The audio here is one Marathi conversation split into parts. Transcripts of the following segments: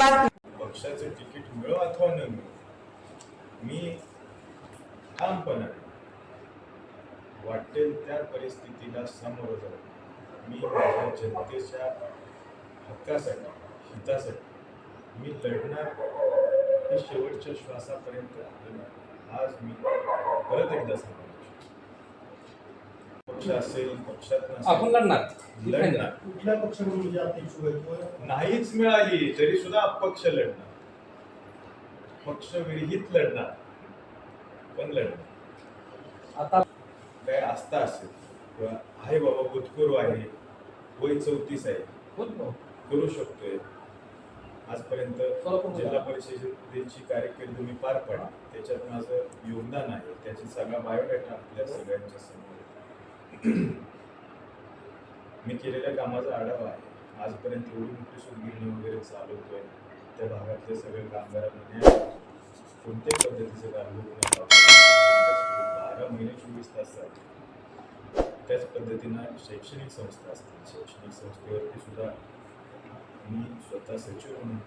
मिळो अथवा न मिळो मी ठामपणाने वाटेल त्या परिस्थितीला सामोरं जाऊ मी माझ्या जनतेच्या हक्कासाठी हितासाठी मी लढणार. हे शेवटच्या श्वासापर्यंत आज मी परत एकदा सांगतो. पक्ष असेल पक्षात आपण लढणार. लढणार. कुठल्या पक्षाकडून म्हणजे आपली इच्छुक आहे किंवा नाहीच मिळाली तरी सुद्धा अपक्ष लढणार. पक्ष विरहित लढणार पण लढणार. आता काय आस्था असेल किंवा आहे बाबा भूतपूर्व आहे वय चौतीस आहे. करू शकतोय. आजपर्यंत. जिल्हा परिषदेची कार्यकिर्द मी पार पाडली. त्याच्यात माझं योगदान आहे. त्याची सगळा बायोडेटा आपल्या सगळ्यांच्या समोर. मी केलेल्या कामाचा आढावा आहे. आजपर्यंत एवढी मोठी सुदगिरणी वगैरे चालवतोय त्या भागातले सगळे कामगारांमध्ये म्हणजे कोणत्याही पद्धतीचं काम बारा महिने चोवीस तास चालते त्याच पद्धतीनं शैक्षणिक संस्था असतील. शैक्षणिक संस्थेवरती सुद्धा मी स्वतः सचिव म्हणून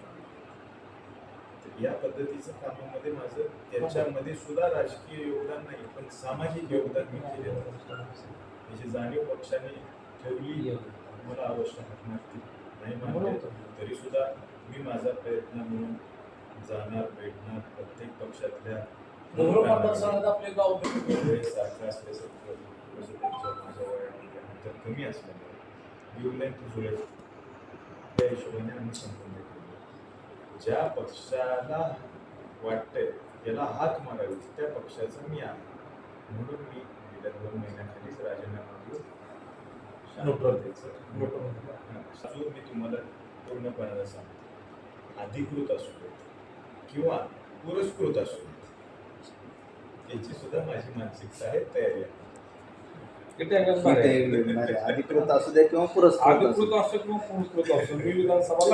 या पद्धतीचं कामामध्ये माझं त्याच्यामध्ये सुद्धा राजकीय योगदान नाही पण सामाजिक योगदान मी केलेलं आहे. याची जाणीव पक्षाने ठेवली मला आवश्यक वाटणार ती. नाही मानले तरी सुद्धा मी माझा प्रयत्न म्हणून जाणार भेटणार प्रत्येक पक्षातल्या सारखं असल्यासारखं कमी असल्यामुळे. त्या हिशोबाने आम्ही केले ज्या पक्षाला वाटतंय याला हाक मारावी त्या पक्षाचं मी आहे. म्हणून मी गेल्या दोन महिन्याखालीच राजीनामा अजून मी तुम्हाला पूर्णपणाला सांगतो अधिकृत असू देत किंवा पुरस्कृत असू देत याची सुद्धा माझी मानसिकता आहे तयारी आहे. अधिकृत असू दे किंवा पुरस्कृत असो किंवा पुरस्कृत असो मी विधानसभा